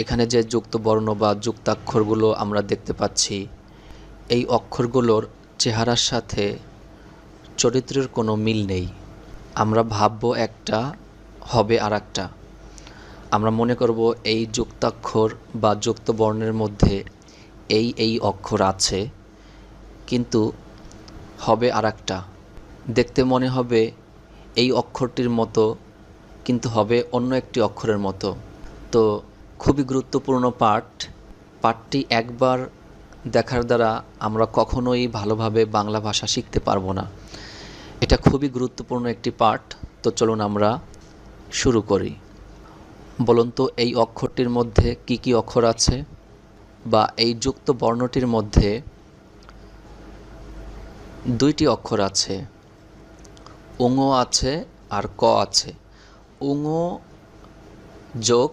এখানে যে যুক্ত বর্ণ বা যুক্তাক্ষরগুলো আমরা দেখতে পাচ্ছি, এই অক্ষরগুলোর চেহারার সাথে চরিত্রের কোনো মিল নেই। আমরা ভাববো একটা, হবে আর একটা আমরা মনে করব এই যুক্তাক্ষর বা যুক্ত বর্ণের মধ্যে এই এই অক্ষর আছে, কিন্তু হবে আর একটা দেখতে মনে হবে এই অক্ষরটির মতো, কিন্তু হবে অন্য একটি অক্ষরের মতো। তো খুবই গুরুত্বপূর্ণ পাঠ। পাঠটি একবার দেখার দ্বারা আমরা কখনোই ভালোভাবে বাংলা ভাষা শিখতে পারব না। এটা খুবই গুরুত্বপূর্ণ একটি পাঠ, তো চলুন আমরা শুরু করি। বলুন তো, এই অক্ষরটির মধ্যে কি কি অক্ষর আছে? বা এই যুক্ত বর্ণটির মধ্যে দুইটি অক্ষর আছে। উঙো আছে আর ক আছে। উঙো যোগ